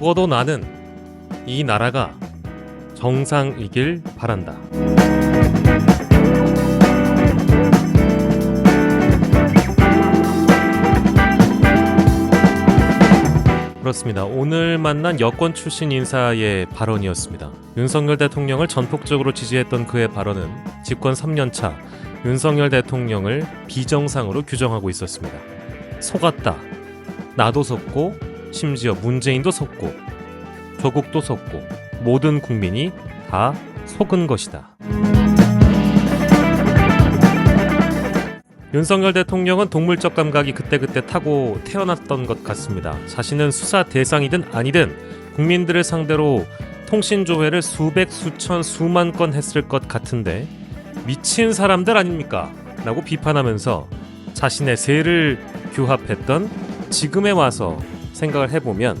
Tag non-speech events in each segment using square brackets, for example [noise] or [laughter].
적어도 나는 이 나라가 정상이길 바란다. 그렇습니다. 오늘 만난 여권 출신 인사의 발언이었습니다. 윤석열 대통령을 전폭적으로 지지했던 그의 발언은 집권 3년차 윤석열 대통령을 비정상으로 규정하고 있었습니다. 속았다. 나도 속고 심지어 문재인도 속고 조국도 속고 모든 국민이 다 속은 것이다. 윤석열 대통령은 동물적 감각이 그때그때 타고 태어났던 것 같습니다. 자신은 수사 대상이든 아니든 국민들을 상대로 통신 조회를 수백, 수천, 수만 건 했을 것 같은데 미친 사람들 아닙니까? 라고 비판하면서 자신의 세를 규합했던 지금에 와서 생각을 해보면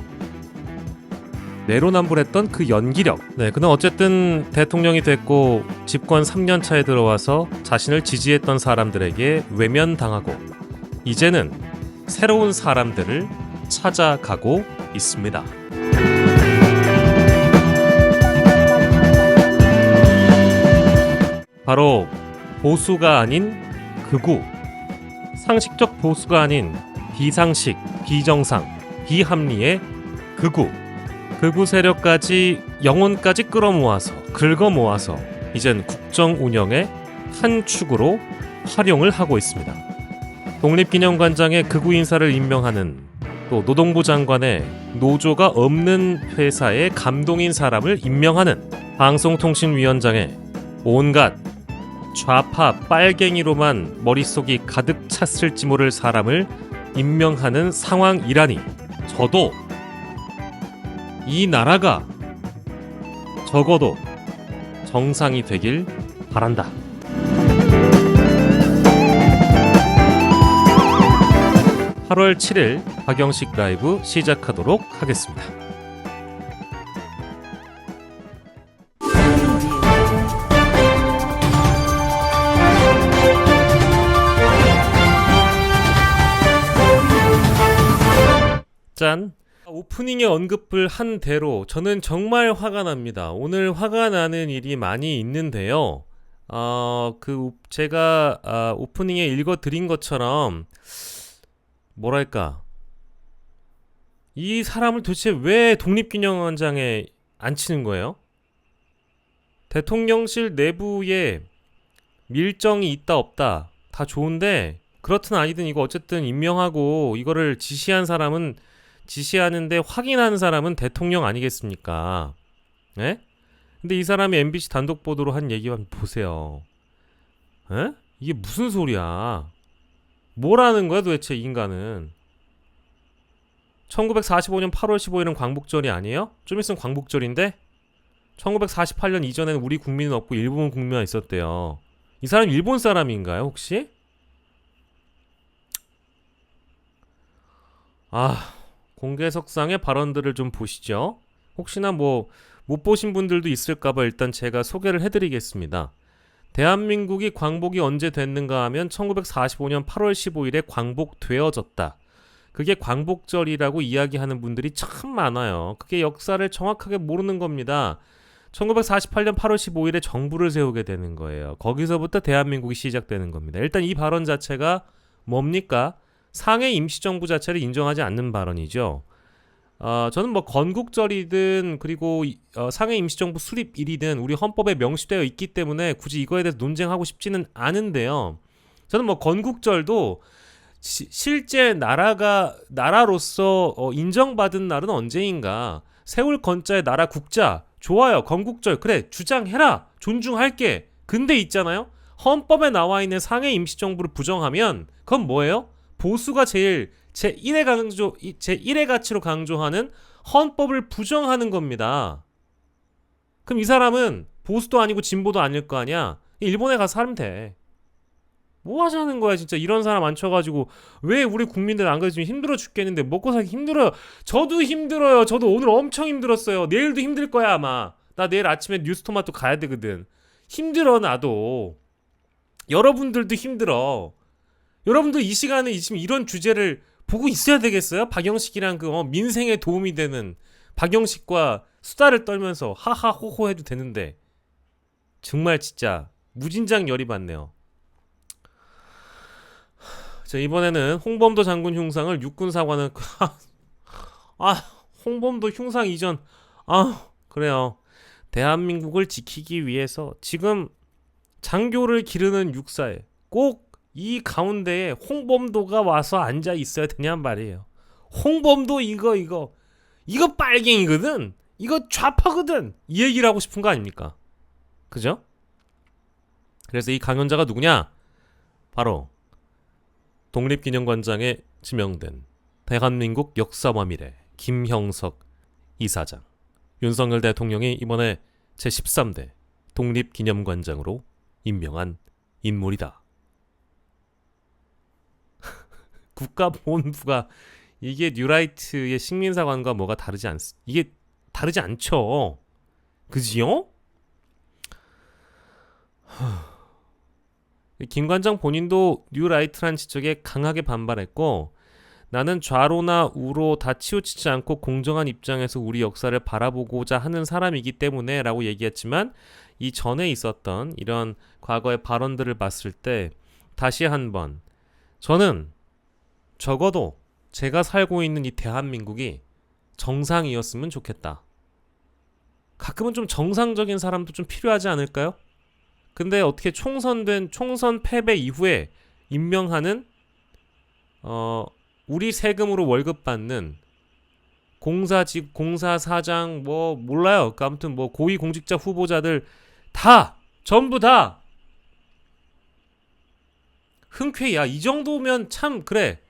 내로남불했던 그 연기력. 네, 그는 어쨌든 대통령이 됐고 집권 3년 차에 들어와서 자신을 지지했던 사람들에게 외면당하고 이제는 새로운 사람들을 찾아가고 있습니다. 바로 보수가 아닌 극우, 상식적 보수가 아닌 비상식, 비정상, 비합리의 극우. 극우 세력까지 영혼까지 끌어모아서 긁어모아서 이젠 국정 운영의 한 축으로 활용을 하고 있습니다. 독립기념관장에 극우 인사를 임명하는 또 노동부 장관에 노조가 없는 회사에 감동인 사람을 임명하는 방송통신위원장에 온갖 좌파 빨갱이로만 머릿속이 가득 찼을지 모를 사람을 임명하는 상황이라니 저도 이 나라가 적어도 정상이 되길 바란다. (8월 7일) 박영식 라이브 시작하도록 하겠습니다. 짠. 오프닝에 언급을 한 대로 저는 정말 화가 납니다. 오늘 화가 나는 일이 많이 있는데요. 어, 그 제가 아, 오프닝에 읽어 드린 것처럼 뭐랄까 이 사람을 도대체 왜 독립기념원장에 앉히는 거예요? 대통령실 내부에 밀정이 있다 없다 다 좋은데 그렇든 아니든 이거 어쨌든 임명하고 이거를 지시한 사람은 지시하는데 확인한 사람은 대통령 아니겠습니까? 예? 근데 이 사람이 MBC 단독 보도로 한 얘기만 보세요. 에? 이게 무슨 소리야? 뭐라는 거야 도대체 이 인간은? 1945년 8월 15일은 광복절이 아니에요? 좀 있으면 광복절인데? 1948년 이전에는 우리 국민은 없고 일본 국민만 있었대요. 이 사람 일본 사람인가요, 혹시? 아, 공개석상의 발언들을 좀 보시죠. 혹시나 뭐 못 보신 분들도 있을까봐 일단 제가 소개를 해드리겠습니다. 대한민국이 광복이 언제 됐는가 하면 1945년 8월 15일에 광복되어졌다. 그게 광복절이라고 이야기하는 분들이 참 많아요. 그게 역사를 정확하게 모르는 겁니다. 1948년 8월 15일에 정부를 세우게 되는 거예요. 거기서부터 대한민국이 시작되는 겁니다. 일단 이 발언 자체가 뭡니까? 상해 임시정부 자체를 인정하지 않는 발언이죠. 어, 저는 뭐 건국절이든 그리고 이- 어, 상해 임시정부 수립일이든 우리 헌법에 명시되어 있기 때문에 굳이 이거에 대해서 논쟁하고 싶지는 않은데요. 저는 뭐 건국절도 시- 실제 나라가 나라로서 어, 인정받은 날은 언제인가? 세울 건자의 나라 국자 좋아요 건국절 그래 주장해라 존중할게. 근데 있잖아요 헌법에 나와 있는 상해 임시정부를 부정하면 그건 뭐예요? 보수가 제일 제 1의 강조 제 1의 가치로 강조하는 헌법을 부정하는 겁니다. 그럼 이 사람은 보수도 아니고 진보도 아닐 거 아니야. 일본에 가서 살면 돼. 뭐 하자는 거야 진짜. 이런 사람 앉혀가지고 왜 우리 국민들 안 그래도 지금 힘들어 죽겠는데 먹고 살기 힘들어요 저도 힘들어요. 저도 오늘 엄청 힘들었어요. 내일도 힘들 거야 아마. 나 내일 아침에 뉴스토마토 가야 되거든. 힘들어 나도. 여러분들도 힘들어 여러분들 이 시간에 지금 이런 주제를 보고 있어야 되겠어요? 박영식이랑 그 어, 민생에 도움이 되는 박영식과 수다를 떨면서 하하호호 해도 되는데 정말 진짜 무진장 열이 받네요. 자 이번에는 홍범도 장군 흉상을 육군 사관은 [laughs] 아 홍범도 흉상 이전. 아 그래요. 대한민국을 지키기 위해서 지금 장교를 기르는 육사에 꼭 이 가운데에 홍범도가 와서 앉아 있어야 되냔 말이에요. 홍범도 이거 이거 이거 빨갱이거든. 이거 좌파거든. 이 얘기를 하고 싶은 거 아닙니까? 그죠? 그래서 이 강연자가 누구냐? 바로 독립기념관장에 지명된 대한민국 역사와 미래 김형석 이사장. 윤석열 대통령이 이번에 제13대 독립기념관장으로 임명한 인물이다. 국가보훈부가 이게 뉴라이트의 식민사관과 뭐가 다르지 않 이게 다르지 않죠. 그지요? 김 관장 본인도 뉴라이트란 지적에 강하게 반발했고 나는 좌로나 우로 다 치우치지 않고 공정한 입장에서 우리 역사를 바라보고자 하는 사람이기 때문에 라고 얘기했지만 이 전에 있었던 이런 과거의 발언들을 봤을 때 다시 한번 저는 적어도 제가 살고 있는 이 대한민국이 정상이었으면 좋겠다. 가끔은 좀 정상적인 사람도 좀 필요하지 않을까요? 근데 어떻게 총선된 총선 패배 이후에 임명하는 어 우리 세금으로 월급 받는 공사직 공사사장 뭐 몰라요. 그 아무튼 뭐 고위 공직자 후보자들 다 전부 다 흔쾌히 야 이 정도면 참 그래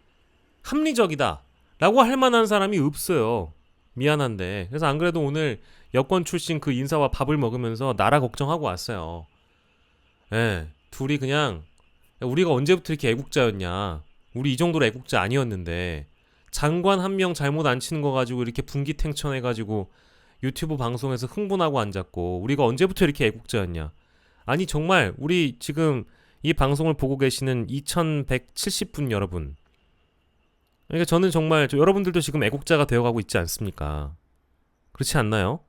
합리적이다 라고 할 만한 사람이 없어요. 미안한데. 그래서 안 그래도 오늘 여권 출신 그 인사와 밥을 먹으면서 나라 걱정하고 왔어요. 예. 둘이 그냥 우리가 언제부터 이렇게 애국자였냐. 우리 이 정도로 애국자 아니었는데 장관 한 명 잘못 안 치는 거 가지고 이렇게 분기탱천 해 가지고 유튜브 방송에서 흥분하고 앉았고 우리가 언제부터 이렇게 애국자였냐. 아니 정말 우리 지금 이 방송을 보고 계시는 2170분 여러분 그러니까 저는 정말 저 여러분들도 지금 애국자가 되어가고 있지 않습니까? 그렇지 않나요?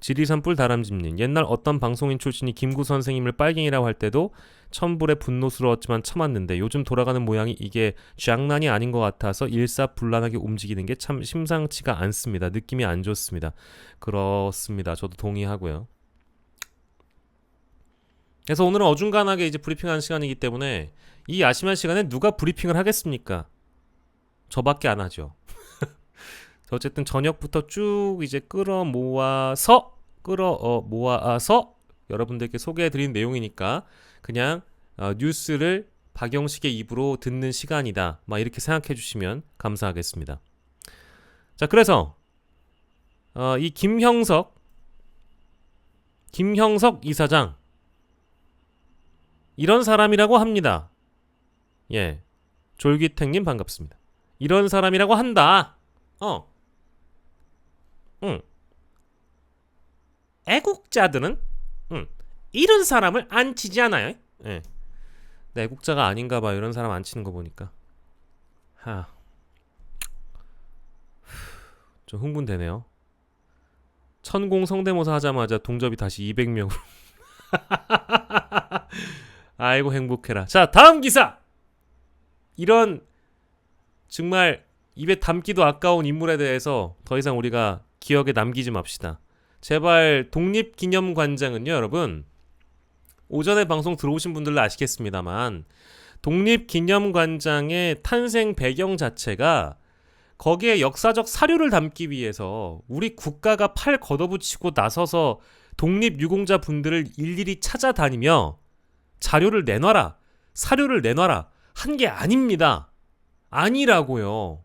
지리산 뿔 다람쥐님 옛날 어떤 방송인 출신이 김구 선생님을 빨갱이라고 할 때도 천불에 분노스러웠지만 참았는데 요즘 돌아가는 모양이 이게 장난이 아닌 것 같아서 일사불란하게 움직이는 게 참 심상치가 않습니다. 느낌이 안 좋습니다. 그렇습니다. 저도 동의하고요. 그래서 오늘은 어중간하게 이제 브리핑하는 시간이기 때문에 이 야심한 시간에 누가 브리핑을 하겠습니까? 저밖에 안 하죠. [laughs] 어쨌든 저녁부터 쭉 이제 끌어 모아서 끌어 어, 모아서 여러분들께 소개해드린 내용이니까 그냥 어, 뉴스를 박영식의 입으로 듣는 시간이다. 막 이렇게 생각해 주시면 감사하겠습니다. 자, 그래서 어, 이 김형석 김형석 이사장 이런 사람이라고 합니다. 예, 졸기탱님 반갑습니다. 이런 사람이라고 한다. 어. 응. 애국자들은 응. 이런 사람을 안 치지 않아요. 예. 내 애국자가 아닌가 봐. 이런 사람 안 치는 거 보니까. 하. 좀 흥분되네요. 천공 성대모사 하자마자 동접이 다시 200명으로. [laughs] 아이고 행복해라. 자, 다음 기사. 이런 정말 입에 담기도 아까운 인물에 대해서 더 이상 우리가 기억에 남기지 맙시다. 제발 독립기념관장은요, 여러분. 오전에 방송 들어오신 분들은 아시겠습니다만 독립기념관장의 탄생 배경 자체가 거기에 역사적 사료를 담기 위해서 우리 국가가 팔 걷어붙이고 나서서 독립유공자 분들을 일일이 찾아다니며 자료를 내놔라, 사료를 내놔라 한 게 아닙니다. 아니라고요.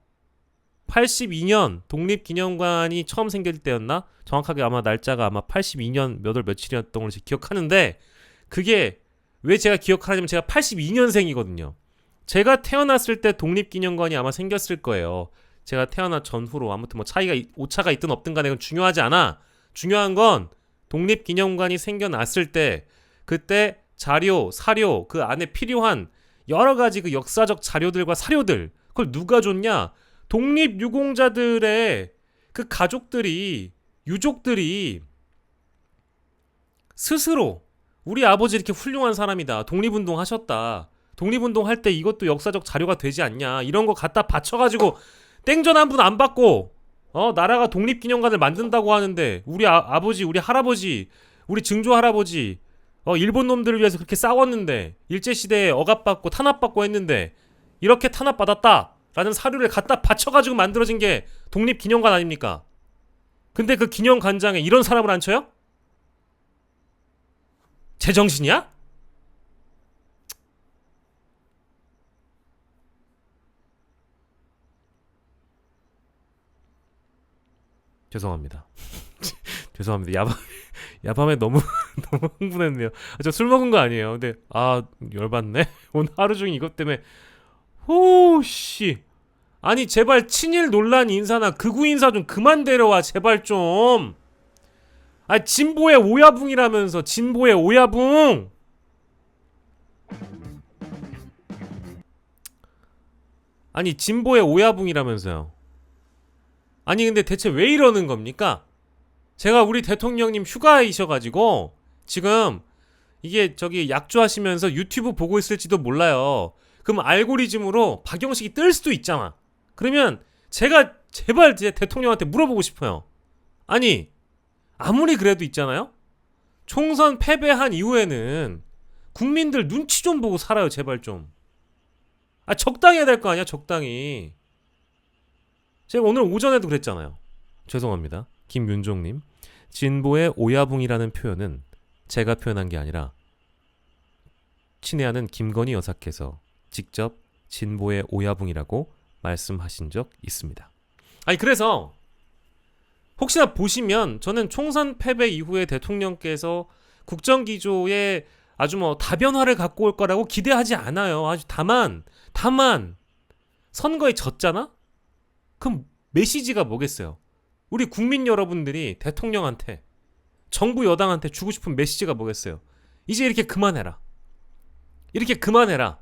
82년 독립기념관이 처음 생길 때였나? 정확하게 아마 날짜가 아마 82년 몇 월 며칠이었던 걸로 기억하는데 그게 왜 제가 기억하냐면 제가 82년생이거든요. 제가 태어났을 때 독립기념관이 아마 생겼을 거예요. 제가 태어나 전후로 아무튼 뭐 차이가 오차가 있든 없든 간에 그건 중요하지 않아. 중요한 건 독립기념관이 생겨났을 때 그때 자료, 사료 그 안에 필요한 여러 가지 그 역사적 자료들과 사료들 그걸 누가 줬냐? 독립 유공자들의 그 가족들이 유족들이 스스로 우리 아버지 이렇게 훌륭한 사람이다. 독립운동 하셨다. 독립운동 할 때 이것도 역사적 자료가 되지 않냐. 이런 거 갖다 바쳐가지고 땡전 한 분 안 받고 어 나라가 독립기념관을 만든다고 하는데 우리 아, 아버지 우리 할아버지 우리 증조 할아버지 어 일본 놈들을 위해서 그렇게 싸웠는데 일제 시대에 억압받고 탄압받고 했는데 이렇게 탄압받았다 라는 사료를 갖다 바쳐가지고 만들어진 게 독립기념관 아닙니까? 근데 그 기념관장에 이런 사람을 앉혀요? 제정신이야? 죄송합니다. [laughs] 죄송합니다. 야밤 야밤에 너무 [laughs] 너무 흥분했네요. 저술 먹은 거 아니에요. 근데 아 열받네. [laughs] 오늘 하루 종일 이것 때문에 호씨 아니 제발 친일 논란 인사나 극우 인사 좀 그만 데려와 제발 좀. 아 진보의 오야붕이라면서 진보의 오야붕. 아니 진보의 오야붕이라면서요. 아니 근데 대체 왜 이러는 겁니까? 제가 우리 대통령님 휴가이셔가지고 지금 이게 저기 약주하시면서 유튜브 보고 있을지도 몰라요. 그럼 알고리즘으로 박영식이 뜰 수도 있잖아. 그러면 제가 제발 제 대통령한테 물어보고 싶어요. 아니 아무리 그래도 있잖아요. 총선 패배한 이후에는 국민들 눈치 좀 보고 살아요. 제발 좀. 아 적당히 해야 될 거 아니야. 적당히. 제가 오늘 오전에도 그랬잖아요. 죄송합니다. 김윤종님. 진보의 오야붕이라는 표현은 제가 표현한 게 아니라 친애하는 김건희 여사께서 직접 진보의 오야붕이라고 말씀하신 적 있습니다. 아니 그래서 혹시나 보시면 저는 총선 패배 이후에 대통령께서 국정기조에 아주 뭐 다변화를 갖고 올 거라고 기대하지 않아요. 아주 다만 다만 선거에 졌잖아? 그럼 메시지가 뭐겠어요? 우리 국민 여러분들이 대통령한테 정부 여당한테 주고 싶은 메시지가 뭐겠어요? 이제 이렇게 그만해라. 이렇게 그만해라.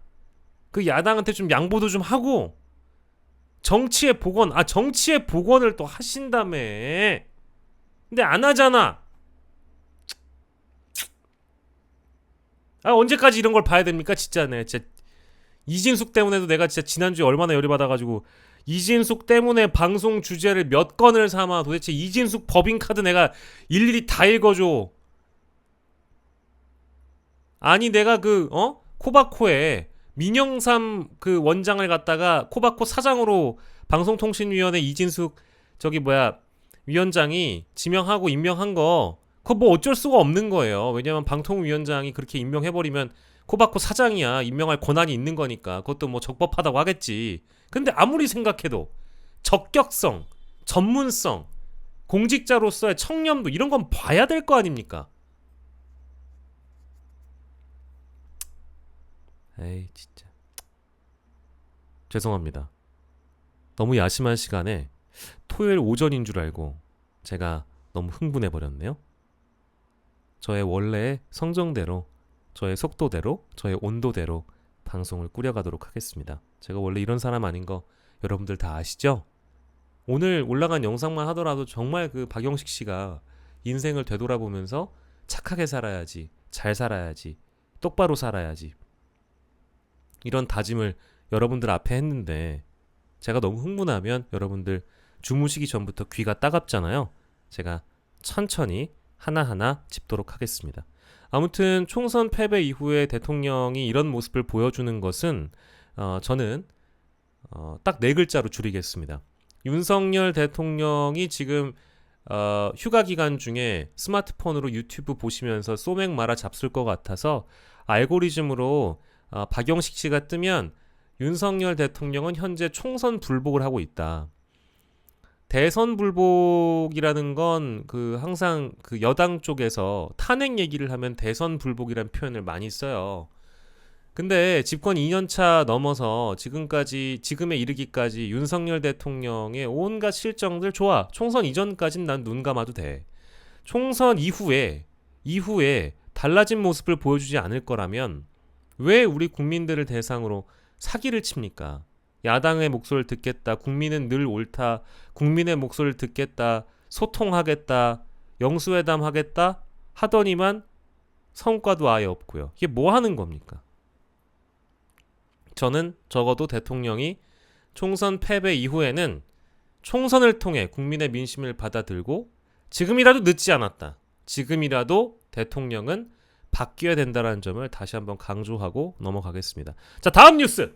그 야당한테 좀 양보도 좀 하고 정치의 복원, 아 정치의 복원을 또 하신다며. 근데 안 하잖아. 아 언제까지 이런 걸 봐야 됩니까? 진짜 네, 진짜 이진숙 때문에도 내가 진짜 지난주에 얼마나 열이 받아 가지고 이진숙 때문에 방송 주제를 몇 건을 삼아 도대체 이진숙 법인카드 내가 일일이 다 읽어줘. 아니 내가 그 어? 코바코에 민영삼 그 원장을 갖다가 코바코 사장으로 방송통신위원회 이진숙 저기 뭐야 위원장이 지명하고 임명한 거 그거 뭐 어쩔 수가 없는 거예요. 왜냐면 방통위원장이 그렇게 임명해버리면 코바코 사장이야 임명할 권한이 있는 거니까 그것도 뭐 적법하다고 하겠지. 근데 아무리 생각해도 적격성, 전문성, 공직자로서의 청렴도 이런 건 봐야 될 거 아닙니까? 에이 진짜 죄송합니다. 너무 야심한 시간에 토요일 오전인 줄 알고 제가 너무 흥분해 버렸네요. 저의 원래의 성정대로, 저의 속도대로, 저의 온도대로 방송을 꾸려가도록 하겠습니다. 제가 원래 이런 사람 아닌 거 여러분들 다 아시죠? 오늘 올라간 영상만 하더라도 정말 그 박영식 씨가 인생을 되돌아보면서 착하게 살아야지, 잘 살아야지, 똑바로 살아야지. 이런 다짐을 여러분들 앞에 했는데 제가 너무 흥분하면 여러분들 주무시기 전부터 귀가 따갑잖아요. 제가 천천히 하나하나 짚도록 하겠습니다. 아무튼 총선 패배 이후에 대통령이 이런 모습을 보여주는 것은 어, 저는 어, 딱 네 글자로 줄이겠습니다. 윤석열 대통령이 지금 어, 휴가 기간 중에 스마트폰으로 유튜브 보시면서 소맥 말아 잡술 것 같아서 알고리즘으로 어, 박영식 씨가 뜨면 윤석열 대통령은 현재 총선 불복을 하고 있다. 대선 불복이라는 건 그 항상 그 여당 쪽에서 탄핵 얘기를 하면 대선 불복이라는 표현을 많이 써요. 근데 집권 2년차 넘어서 지금까지 지금에 이르기까지 윤석열 대통령의 온갖 실정들 좋아. 총선 이전까진 난 눈 감아도 돼. 총선 이후에 이후에 달라진 모습을 보여주지 않을 거라면 왜 우리 국민들을 대상으로 사기를 칩니까? 야당의 목소리를 듣겠다. 국민은 늘 옳다. 국민의 목소리를 듣겠다. 소통하겠다. 영수회담 하겠다. 하더니만 성과도 아예 없고요. 이게 뭐 하는 겁니까? 저는 적어도 대통령이 총선 패배 이후에는 총선을 통해 국민의 민심을 받아들고 지금이라도 늦지 않았다. 지금이라도 대통령은 바뀌어야 된다는 점을 다시 한번 강조하고 넘어가겠습니다. 자, 다음 뉴스.